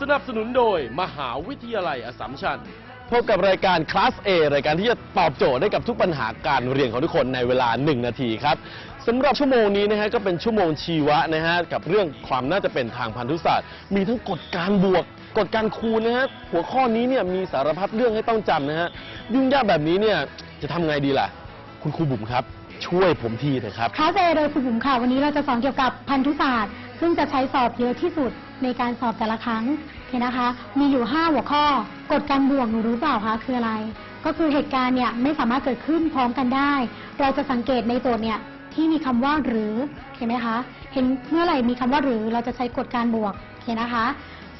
สนับสนุนโดยมหาวิทยาลัยอสสัมชัญ พบกับรายการคลาส A รายการที่จะตอบโจทย์ให้กับทุกปัญหาการเรียนของทุกคนในเวลา 1 นาทีครับสำหรับชั่วโมงนี้นะฮะก็เป็นชั่วโมงชีวะนะฮะกับเรื่องความน่าจะเป็นทางพันธุศาสตร์ มีทั้งกฎการบวก กฎการคูณนะฮะหัวข้อนี้เนี่ยมีสารพัดเรื่องให้ต้องจำนะฮะยุ่งยากแบบนี้เนี่ยจะทำไงดีล่ะ คุณครูบุ๋มครับ ช่วยผมทีเถอะครับ คลาสเอโดยครูบุ๋มค่ะ วันนี้เราจะสอนเกี่ยวกับพันธุศาสตร์ ซึ่งจะใช้สอบเยอะที่สุด ในการสอบแต่ละครั้งโอเคนะคะ มีอยู่ 5 หัวข้อกฎการบวกหนูรู้เปล่าคะคืออะไร ก็คือเหตุการณ์เนี่ยไม่สามารถเกิดขึ้นพร้อมกันได้ เราจะสังเกตในโจทย์เนี่ยที่มีคำว่าหรือเห็นไหมคะเห็นเมื่อไหร่มีคำว่าหรือเราจะใช้กฎการบวกโอเคนะคะ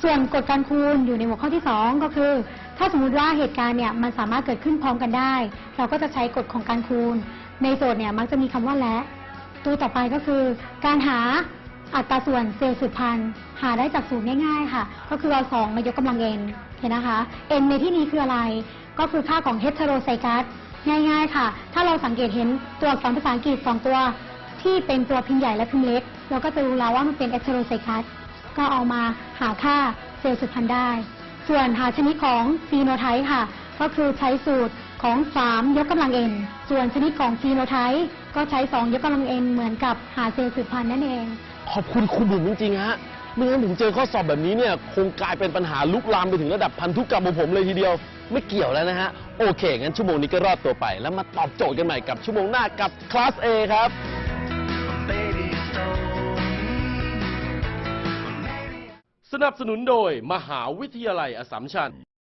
ส่วนกฎการคูณอยู่ในหัวข้อที่ 2 ก็คือ ถ้าสมมติว่าเหตุการณ์เนี่ยมันสามารถเกิดขึ้นพร้อมกันได้ เราก็จะใช้กฎของการคูณ ในโจทย์เนี่ยมักจะมีคำว่าและ ตัวต่อไปก็คือ การหา อัตราส่วนเซลล์สืบพันธุ์หาได้จากสูตรง่ายๆค่ะ ก็คือเอาสองมายกกำลัง n เห็นนะคะ n ในที่นี้คืออะไร ก็คือค่าของ heterozygous ง่ายๆค่ะ ถ้าเราสังเกตเห็นตัวอักษรภาษาอังกฤษสองตัวที่เป็นตัวพิมพ์ใหญ่และพิมพ์เล็ก เราก็จะรู้แล้วว่ามันเป็น heterozygous ก็เอามาหาค่าเซลล์สืบพันธุ์ได้ ส่วนหาชนิดของฟีโนไทป์ค่ะ ก็คือใช้สูตร ของ 3 ยกกำลัง n ส่วนชนิดของฟีโนไทป์ก็ใช้ 2 ยกกำลัง n เหมือนกับหาเซลล์สืบพันธุ์นั่นเอง ขอบคุณครูบุ๋มจริงๆฮะไม่งั้นผมเจอข้อสอบแบบนี้เนี่ยคงกลายเป็นปัญหาลุกลามไปถึงระดับพันธุกรรมของผมเลยทีเดียว ไม่เกี่ยวแล้วนะฮะ โอเค งั้นชั่วโมงนี้ก็รอดตัวไป แล้วมาตอบโจทย์กันใหม่กับชั่วโมงหน้ากับคลาส A ครับ สนับสนุนโดยมหาวิทยาลัยอสสัมชัญ